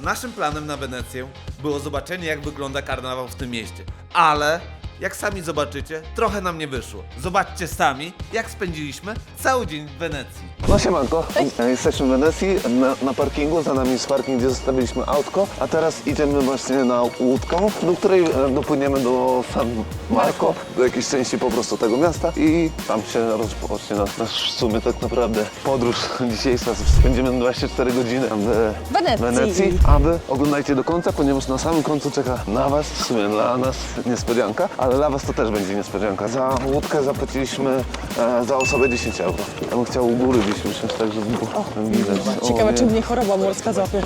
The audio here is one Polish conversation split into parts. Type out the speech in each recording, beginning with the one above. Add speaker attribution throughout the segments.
Speaker 1: Naszym planem na Wenecję było zobaczenie, jak wygląda karnawał w tym mieście. Ale, jak sami zobaczycie, trochę nam nie wyszło. Zobaczcie sami, jak spędziliśmy cały dzień w Wenecji.
Speaker 2: No siemanko, jesteśmy w Wenecji, na, na parkingu, za nami jest parking, gdzie zostawiliśmy autko, a teraz idziemy właśnie na łódką, do której e, dopłyniemy do San Marco, do jakiejś części po prostu tego miasta i tam się rozpocznie nasz, nasz w sumie tak naprawdę podróż dzisiejsza. Spędzimy 24 godziny w
Speaker 3: Wenecji.
Speaker 2: Wenecji, a wy oglądajcie do końca, ponieważ na samym końcu czeka na was, w sumie dla nas niespodzianka, ale dla was to też będzie niespodzianka. Za łódkę zapłaciliśmy e, za osobę 10 euro. Ja bym chciał u góry gdzieś usiąść, tak żeby było widać. O,
Speaker 3: Ciekawe,
Speaker 2: nie.
Speaker 3: czy mnie choroba morska złapie.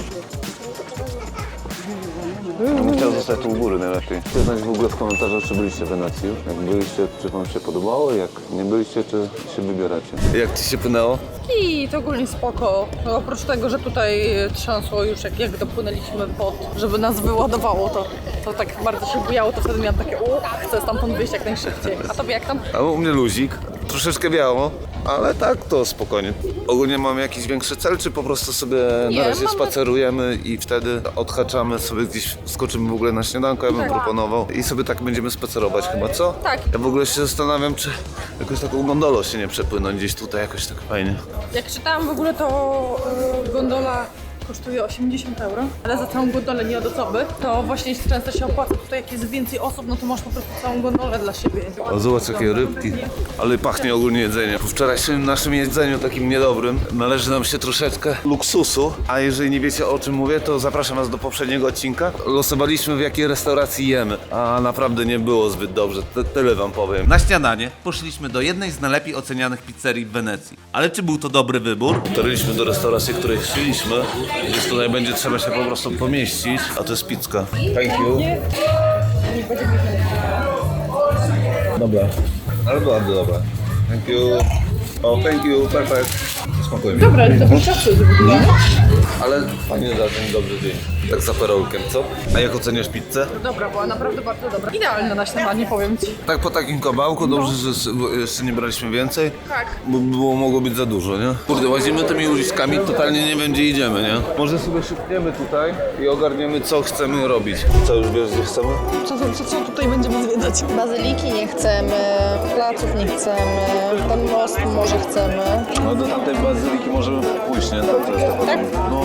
Speaker 2: Ja bym chciał zostać tu u góry najlepiej. Chcę znać w ogóle w komentarzach, czy byliście w Wenecji. Jak byliście, czy wam się podobało, jak nie byliście, czy się wybieracie. Jak ci się płynęło?
Speaker 3: I to ogólnie spoko. No, oprócz tego, że tutaj trzęsło już jak, jak dopłynęliśmy pod, żeby nas wyładowało, to, to tak bardzo się bujało, to wtedy miałam takie u, chcę stamtąd wyjść jak najszybciej. A tobie jak tam?
Speaker 2: A u mnie luzik. Troszeczkę biało, ale tak to spokojnie. Ogólnie mamy jakiś większy cel, czy po prostu sobie
Speaker 3: Nie,
Speaker 2: na razie
Speaker 3: mamy-
Speaker 2: spacerujemy i wtedy odhaczamy sobie gdzieś, skoczymy w ogóle na śniadanko, ja bym
Speaker 3: Tak.
Speaker 2: proponował. I sobie tak będziemy spacerować chyba, co?
Speaker 3: Tak.
Speaker 2: Ja w ogóle się zastanawiam, czy jakoś taką gondolą się nie przepłynąć gdzieś tutaj jakoś tak fajnie.
Speaker 3: Jak czytałam w ogóle, to e, gondola kosztuje 80 euro, ale za całą gondolę nie od osoby, to właśnie często się opłaca. Tutaj jak jest więcej osób, no to masz po prostu całą gondolę dla siebie.
Speaker 2: O, zobacz jakie rybki. Ale pachnie ogólnie jedzenie. Po wczorajszym naszym jedzeniu takim niedobrym należy nam się troszeczkę luksusu. A jeżeli nie wiecie o czym mówię, to zapraszam was do poprzedniego odcinka. Losowaliśmy w jakiej restauracji jemy, a naprawdę nie było zbyt dobrze. Te- Tyle wam powiem.
Speaker 1: Na śniadanie poszliśmy do jednej z najlepiej ocenianych pizzerii w Wenecji. Ale czy był to dobry wybór?
Speaker 2: Dotarliśmy do restauracji, której chcieliśmy, więc tutaj będzie trzeba się po prostu pomieścić. A to jest pizza. Thank you. Dobra. Ale byłaby dobra. Thank you. Oh, thank you. Perfect. Smakuje mi.
Speaker 3: Dobra, to w ogóle.
Speaker 2: Ale fajnie za ten dobry dzień. Tak za perolkiem, co? A jak oceniasz pizzę?
Speaker 3: Dobra, była naprawdę bardzo dobra. Idealna na śniadanie, powiem ci.
Speaker 2: Tak po takim kawałku, dobrze, że s- bo jeszcze nie braliśmy więcej,
Speaker 3: Tak.
Speaker 2: bo było, mogło być za dużo, nie? Kurde, łazimy tymi uliczkami, totalnie nie wiem gdzie idziemy, nie? Może sobie szybniemy tutaj i ogarniemy co chcemy robić. Co, już wiesz, gdzie chcemy?
Speaker 3: Co, co, co tutaj będziemy zwiedzać?
Speaker 4: Bazyliki nie chcemy, placów nie chcemy, ten most może chcemy.
Speaker 2: No do tamtej bazyliki możemy pójść, nie? To jest taka,
Speaker 4: Tak?
Speaker 2: no,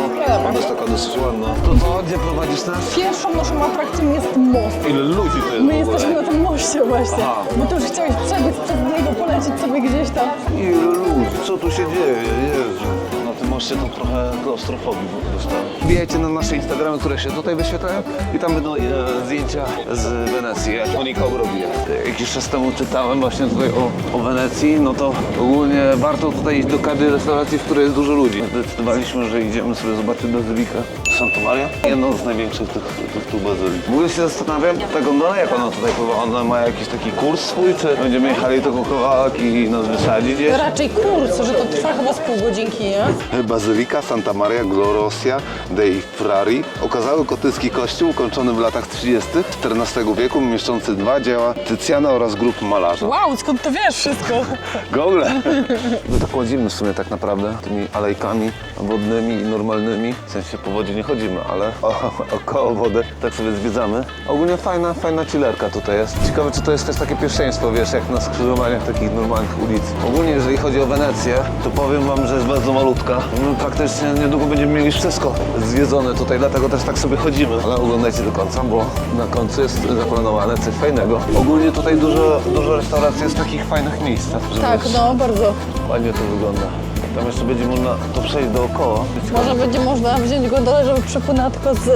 Speaker 2: ona jest taka dosyć ładna. To co, gdzie prowadzisz nas?
Speaker 3: Pierwszą naszą atrakcją jest most.
Speaker 2: Ile ludzi to jest
Speaker 3: My
Speaker 2: w ogóle?
Speaker 3: jesteśmy na tym moście właśnie,
Speaker 2: Aha.
Speaker 3: bo ty już chciałeś przebiec przez niego, polecieć sobie gdzieś tam.
Speaker 2: Ile ludzi, co tu się dzieje? Jezu. Moście to trochę klaustrofobii dostałem. Wbijajcie na nasze Instagramy, które się tutaj wyświetlają i tam będą e, zdjęcia z Wenecji, jak Monika robi. Jakiś czas temu czytałem właśnie tutaj o, o Wenecji, no to ogólnie warto tutaj iść do każdej restauracji, w której jest dużo ludzi. Zdecydowaliśmy, że idziemy sobie zobaczyć bazylikę Santa Maria, jedną z największych tych, tych tu bazylik. W ogóle się zastanawiam, ta gondola jak ona tutaj pływa, ona ma jakiś taki kurs swój, czy będziemy jechali tylko kawałek i nas wysadzi gdzieś?
Speaker 3: Raczej kurs, że to trwa chyba z pół godzinki, nie?
Speaker 2: Bazylika Santa Maria Gloriosa dei Frari okazały gotycki kościół ukończony w latach 30. XIV wieku, mieszczący dwa dzieła Tycjana oraz grup malarzy.
Speaker 3: Wow, skąd to wiesz wszystko?
Speaker 2: Google! My tak chodzimy w sumie tak naprawdę tymi alejkami wodnymi i normalnymi. W sensie po wodzie nie chodzimy, ale o, około wody tak sobie zwiedzamy. Ogólnie fajna, fajna chillerka tutaj jest. Ciekawe, czy to jest też takie pierwszeństwo, wiesz, jak na skrzyżowaniach takich normalnych ulic. Ogólnie, jeżeli chodzi o Wenecję, to powiem wam, że jest bardzo malutka. My praktycznie niedługo będziemy mieli wszystko zwiedzone tutaj, dlatego też tak sobie chodzimy. Ale oglądajcie do końca, bo na końcu jest zaplanowane coś fajnego. Ogólnie tutaj dużo, dużo restauracji jest w takich fajnych miejscach. żeby
Speaker 3: Tak, no bardzo.
Speaker 2: Ładnie to wygląda. Tam jeszcze będzie można to przejść dookoła.
Speaker 3: Może będzie można wziąć gondolę, żeby przepłynęła tylko z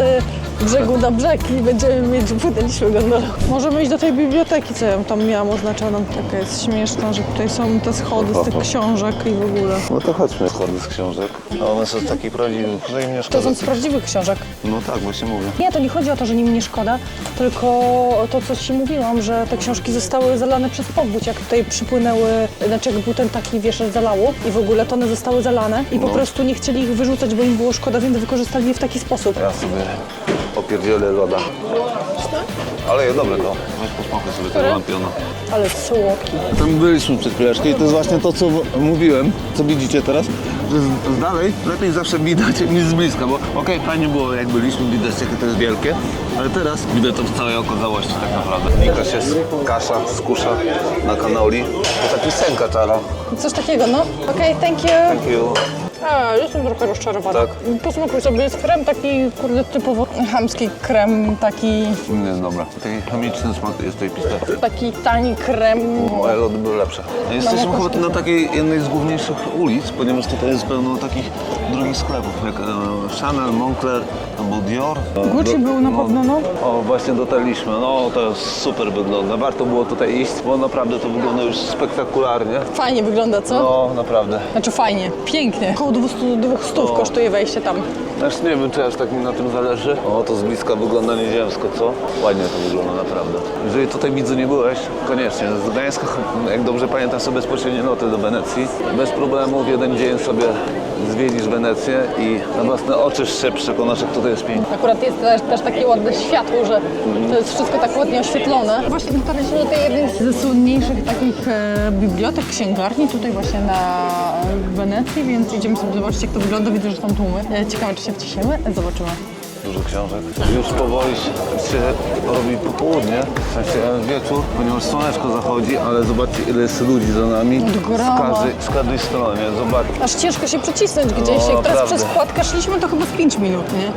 Speaker 3: brzegu na brzeg i będziemy mieć, że płynęliśmy gondolą. Możemy iść do tej biblioteki, co ja tam miałam oznaczoną. Taka jest śmieszna, że tutaj są te schody z tych książek i w ogóle.
Speaker 2: No to chodźmy. Schody z książek. A one są takie prawdziwe. Tutaj mnie
Speaker 3: To
Speaker 2: szkoda
Speaker 3: są z prawdziwych książek.
Speaker 2: No tak, właśnie mówię.
Speaker 3: Nie, to nie chodzi o to, że nim nie szkoda, tylko to, co Ci mówiłam, że te książki zostały zalane przez powódź, jak tutaj przypłynęły, znaczy jak był ten taki wiesz, zalało i w ogóle to one zostały zalane i po
Speaker 2: No.
Speaker 3: prostu nie chcieli ich wyrzucać, bo im było szkoda, więc wykorzystali je w taki sposób.
Speaker 2: Ja sobie opierdzielę loda. Ale jest dobre to. Weź posmakuj sobie tego lampiona.
Speaker 3: Ale słodki.
Speaker 2: Tam byliśmy przed chwileczką i to jest właśnie to, co mówiłem, co widzicie teraz. z, z dalej lepiej zawsze widać niż z bliska, bo okej, fajnie było jak byliśmy, widać jakie to jest wielkie, ale teraz widzę to w całej okazałości tak naprawdę. Jakaś jest kasza, skusza na kanoli. To taki sen kaczara.
Speaker 3: Coś takiego, no. Okej, thank you.
Speaker 2: Thank you.
Speaker 3: A, jestem trochę rozczarowana.
Speaker 2: Tak?
Speaker 3: Posmakuj sobie, jest krem taki, kurde, typowo chamski krem, taki,
Speaker 2: Nie, dobra. Taki chemiczny smak jest tej pistacji.
Speaker 3: taki tani krem.
Speaker 2: Moje lody były lepsze. Jesteśmy
Speaker 3: jakoś
Speaker 2: chyba na takiej jednej z główniejszych ulic, ponieważ tutaj jest pełno takich drogich sklepów, jak e, Chanel, Moncler, albo Dior.
Speaker 3: Gucci był na pewno, no.
Speaker 2: O, właśnie dotarliśmy. No, to super wygląda. Warto było tutaj iść, bo naprawdę to wygląda już spektakularnie.
Speaker 3: Fajnie wygląda, co?
Speaker 2: No, naprawdę.
Speaker 3: Znaczy fajnie, pięknie. Około 200 stów
Speaker 2: No.
Speaker 3: kosztuje wejście tam.
Speaker 2: Aż nie wiem, czy aż tak mi na tym zależy. O, to z bliska wygląda nieziemsko, co? Ładnie to wygląda, naprawdę. Jeżeli tutaj widzu nie byłeś, koniecznie. Z Gdańska, jak dobrze pamiętam, sobie bezpośrednie loty do Wenecji. Bez problemu w jeden dzień sobie zwiedzisz Wenecję i na własne oczy się przekonasz, jak tutaj jest pięknie.
Speaker 3: Akurat jest też, też takie ładne światło, że to jest wszystko tak ładnie oświetlone. Właśnie dotarliśmy do tej jednej ze słynniejszych takich e, bibliotek, księgarni tutaj właśnie na Wenecji, więc idziemy zobaczyć jak to wygląda. Widzę, że są tłumy. E, ciekawe, czy się wciśniemy? Zobaczymy.
Speaker 2: Dużo książek. Już powoli się- robi popołudnie, w sensie wieczór, ponieważ słoneczko zachodzi, ale zobaczcie ile jest ludzi za nami. Z
Speaker 3: groma.
Speaker 2: każdej, z każdej strony, zobacz.
Speaker 3: Aż ciężko się przecisnąć gdzieś.
Speaker 2: No,
Speaker 3: Jak teraz przez kładkę szliśmy, to chyba z 5 minut, nie?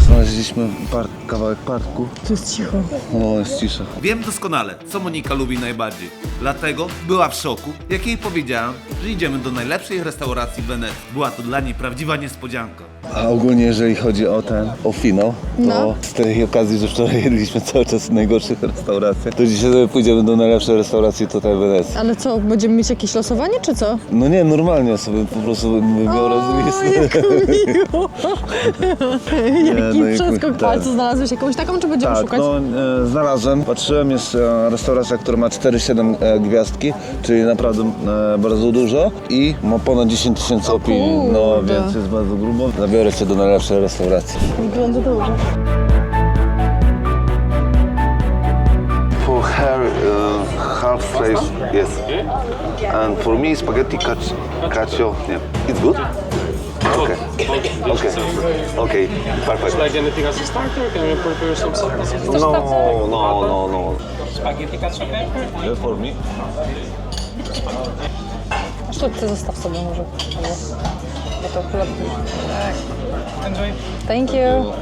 Speaker 2: Znaleźliśmy park, kawałek parku.
Speaker 3: Tu jest cicho.
Speaker 2: No, jest cisza.
Speaker 1: Wiem doskonale, co Monika lubi najbardziej. Dlatego była w szoku, jak jej powiedziałem, że idziemy do najlepszej restauracji w Wenecji. Była to dla niej prawdziwa niespodzianka.
Speaker 2: A ogólnie jeżeli chodzi o ten, o finał, to
Speaker 3: No.
Speaker 2: z tej okazji, że wczoraj jedliśmy cały czas w najgorszych restauracjach, to dzisiaj sobie pójdziemy do najlepszej restauracji tutaj w Wenecji.
Speaker 3: Ale co, będziemy mieć jakieś losowanie, czy co?
Speaker 2: No nie, normalnie sobie po prostu wybiorę z listy.
Speaker 3: jak miło. Jaki
Speaker 2: no i-
Speaker 3: przeskok
Speaker 2: tak.
Speaker 3: palcu znalazłeś jakąś taką, czy będziemy
Speaker 2: Tak,
Speaker 3: szukać?
Speaker 2: no e, znalazłem. Patrzyłem, jest e, restauracja, która ma 4,7 e, gwiazdki, czyli naprawdę e, bardzo dużo i ma ponad 10 tysięcy opinii, no
Speaker 3: kurde.
Speaker 2: więc jest bardzo grubo. Zabiorę Cię do najlepszej restauracji.
Speaker 3: Wygląda dobrze.
Speaker 2: For her, uh, half slice, yes. And for me, spaghetti cacio, cacio yeah. It's good? Okay. Okay. Okay. Perfect.
Speaker 5: like anything as a starter? Can we prepare some sauce?
Speaker 2: No, no, no, no.
Speaker 5: Spaghetti cacio pepe?
Speaker 2: Yeah, for me.
Speaker 3: Sztuczce zostaw sobie może. To chleb.
Speaker 5: Enjoy.
Speaker 3: Thank you.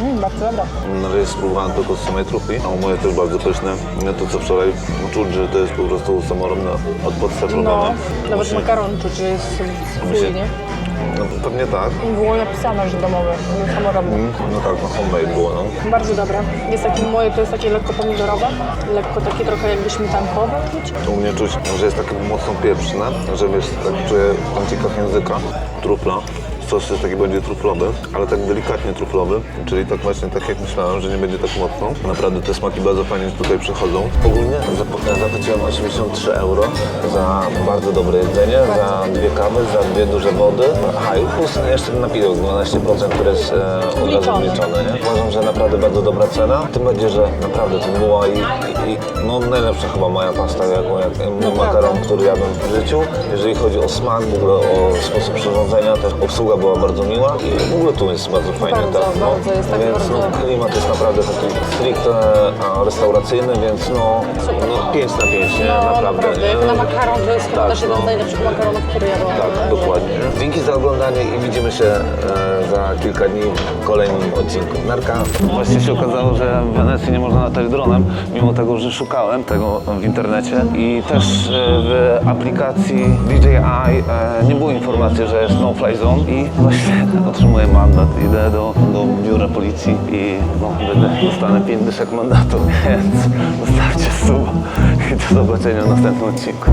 Speaker 3: Mm, bardzo dobra.
Speaker 2: Na razie spróbowałem tylko z samej trupy, a moje też bardzo pyszne. Nie to co wczoraj, czuć, że to jest po prostu samorobne od podstaw
Speaker 3: No,
Speaker 2: robione.
Speaker 3: nawet makaron czuć, że jest swój, nie?
Speaker 2: No, pewnie tak.
Speaker 3: I było napisane, że domowe, nie samorobne.
Speaker 2: No tak, no homemade było, no.
Speaker 3: Bardzo dobre. Jest takie moje, to jest takie lekko pomidorowe, lekko takie trochę jakby śmietankowe czuć.
Speaker 2: U mnie czuć, że jest takie mocno pieprzne, że wiesz, tak czuję w kącikach języka trufla. Sos jest taki bardziej truflowy, ale tak delikatnie truflowy, czyli tak właśnie tak jak myślałem, że nie będzie tak mocno. Naprawdę te smaki bardzo fajnie tutaj przychodzą. Ogólnie zap- zapłaciłem 83 euro za bardzo dobre jedzenie, za dwie kawy, za dwie duże wody. Aha, i plus jeszcze napiwek 12%, który jest e, od razu
Speaker 3: Wliczony.
Speaker 2: wliczony. Nie? Uważam, że naprawdę bardzo dobra cena. Tym bardziej, że naprawdę to była i, i no najlepsza chyba moja pasta, jaką jak makaron, który jadłem w życiu. Jeżeli chodzi o smak, w ogóle o sposób przyrządzenia, też obsługa była bardzo miła i w ogóle tu jest bardzo fajnie.
Speaker 3: Bardzo,
Speaker 2: tak, no.
Speaker 3: bardzo, jest tak
Speaker 2: Więc
Speaker 3: bardzo-
Speaker 2: no, klimat jest naprawdę taki stricte a, restauracyjny, więc no, no 5 na 5, nie?
Speaker 3: No
Speaker 2: naprawdę. nie?
Speaker 3: Na makaron, to jest chyba
Speaker 2: Tak,
Speaker 3: też jeden
Speaker 2: no.
Speaker 3: z najlepszych makaronów, który jadłam.
Speaker 2: Tak, dokładnie. Dzięki za oglądanie i widzimy się e, za kilka dni w kolejnym odcinku. Narka. Właśnie się okazało, że w Wenecji nie można latać dronem, mimo tego, że szukałem tego w internecie i też e, w aplikacji DJI e, nie było informacji, że jest no-fly zone i właśnie otrzymuję mandat. Idę do, do biura policji i no, będę, dostanę 5 dyszek mandatu, więc zostawcie suba i do zobaczenia w następnym odcinku.